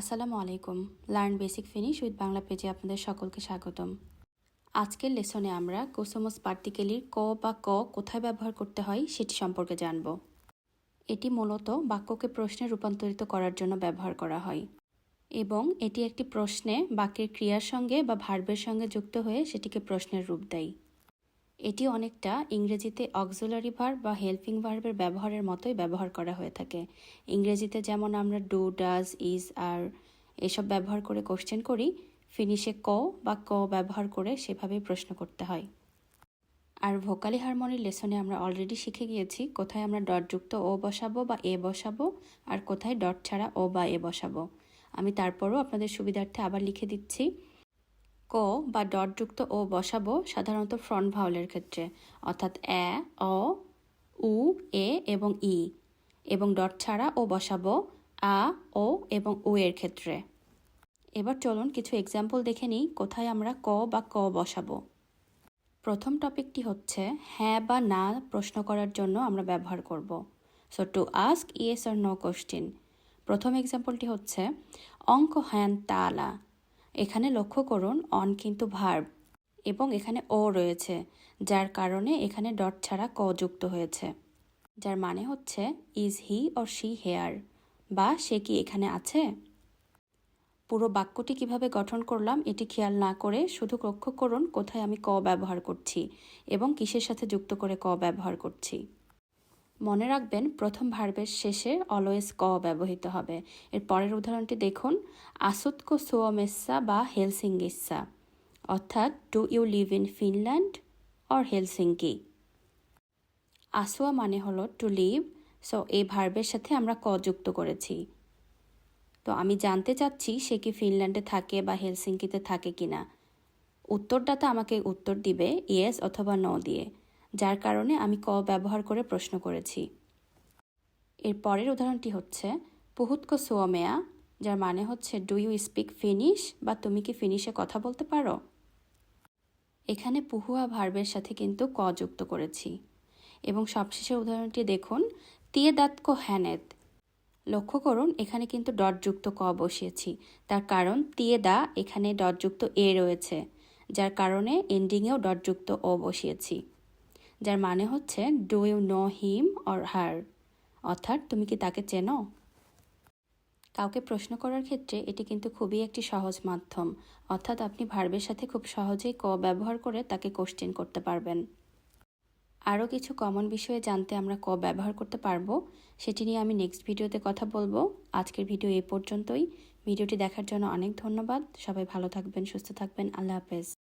আসসালামু আলাইকুম learn basic Finnish with Bangla পেজে আপনাদের সকলকে স্বাগতম। আজকের লেসনে আমরা কোসোমোস পার্টিকেলির ক বা ক কোথায় ব্যবহার করতে হয় সেটি সম্পর্কে জানব। এটি মূলত বাক্যকে প্রশ্নে রূপান্তরিত করার জন্য ব্যবহার করা হয় এবং এটি একটি প্রশ্নে বাক্যের ক্রিয়ার সঙ্গে বা ভার্বের সঙ্গে যুক্ত হয়ে সেটিকে প্রশ্নের রূপ দেয়। এটি অনেকটা ইংরেজিতে অক্সিলারি ভার্ব বা হেল্পিং ভার্বের ব্যবহারের মতোই ব্যবহার করা হয়ে থাকে। ইংরেজিতে যেমন আমরা ডু ডাজ ইজ আর এসব ব্যবহার করে কোশ্চেন করি ফিনিশে ক বা ক ব্যবহার করে সেভাবেই প্রশ্ন করতে হয়। আর ভোকালি হারমোনির লেসনে আমরা অলরেডি শিখে গিয়েছি, কোথায় আমরা ডটযুক্ত ও বসাবো বা এ বসাবো আর কোথায় ডট ছাড়া ও বা এ বসাবো। আমি তারপরও আপনাদের সুবিধার্থে আবার লিখে দিচ্ছি। ক বা ডটযুক্ত ও বসাবো সাধারণত ফ্রন্ট ভাওলের ক্ষেত্রে, অর্থাৎ এ, অ, উ, এ এবং ই এবং ডট ছাড়া ও বসাবো আ, ও এবং উ এর ক্ষেত্রে। এবার চলুন কিছু এক্সাম্পল দেখে নিই, কোথায় আমরা ক বা ক বসাবো। প্রথম টপিকটি হচ্ছে হ্যাঁ বা না প্রশ্ন করার জন্য আমরা ব্যবহার করব। সো টু আস্ক ইয়েস আর নো কোশ্চিন প্রথম এক্সাম্পলটি হচ্ছে, অঙ্ক হ্যান তালা। এখানে লক্ষ্য করুন অন কিন্তু ভার্ব এবং এখানে ও রয়েছে, যার কারণে এখানে ডট ছাড়া ক যুক্ত হয়েছে, যার মানে হচ্ছে is he or she here বা সে কি এখানে আছে? পুরো বাক্যটি কীভাবে গঠন করলাম এটি খেয়াল না করে শুধু লক্ষ্য করুন কোথায় আমি ক ব্যবহার করছি এবং কিসের সাথে যুক্ত করে ক ব্যবহার করছি। মনে রাখবেন, প্রথম ভার্বের শেষে অলওয়েজ ক ব্যবহৃত হবে। এর পরের উদাহরণটি দেখুন। আসুৎকো সোয়ামেসা বা হেলসিঙ্গিসা অর্থাৎ, do you live in Finland or Helsinki? আসোয়া মানে হলো টু লিভ। সো, এই ভার্বের সাথে আমরা ক যুক্ত করেছি। তো, আমি জানতে চাচ্ছি সে কি ফিনল্যান্ডে থাকে বা হেলসিঙ্কিতে থাকে কিনা। উত্তরদাতা আমাকে উত্তর দিবে ইয়েস অথবা ন দিয়ে। যার কারণে আমি ক ব্যবহার করে প্রশ্ন করেছি। এর পরের উদাহরণটি হচ্ছে পুহুৎক সোয়ামেয়া যার মানে হচ্ছে ডু ইউ স্পিক ফিনিশ বা, তুমি কি ফিনিশে কথা বলতে পারো? এখানে পুহুয়া ভার্বের সাথে কিন্তু ক যুক্ত করেছি। এবং সবশেষের উদাহরণটি দেখুন তিয়ে দাঁতকো হ্যানেত লক্ষ্য করুন, এখানে কিন্তু ডটযুক্ত ক বসিয়েছি। তার কারণ তিয়ে দা এখানে ডটযুক্ত এ রয়েছে। যার কারণে এন্ডিংয়েও ডটযুক্ত ও বসিয়েছি। যার মানে হচ্ছে do you know him or her অর্থাৎ, তুমি কি তাকে চেনো? কাউকে প্রশ্ন করার ক্ষেত্রে এটি কিন্তু খুবই একটি সহজ মাধ্যম। অর্থাৎ, আপনি ভার্বের সাথে খুব সহজেই ক ব্যবহার করে তাকে কোশ্চেন করতে পারবেন। আরও কিছু কমন বিষয়ে জানতে আমরা ক ব্যবহার করতে পারব, সেটি নিয়ে আমি নেক্সট ভিডিওতে কথা বলব। আজকের ভিডিও এ পর্যন্তই। ভিডিওটি দেখার জন্য অনেক ধন্যবাদ। সবাই ভালো থাকবেন, সুস্থ থাকবেন। আল্লাহ হাফেজ।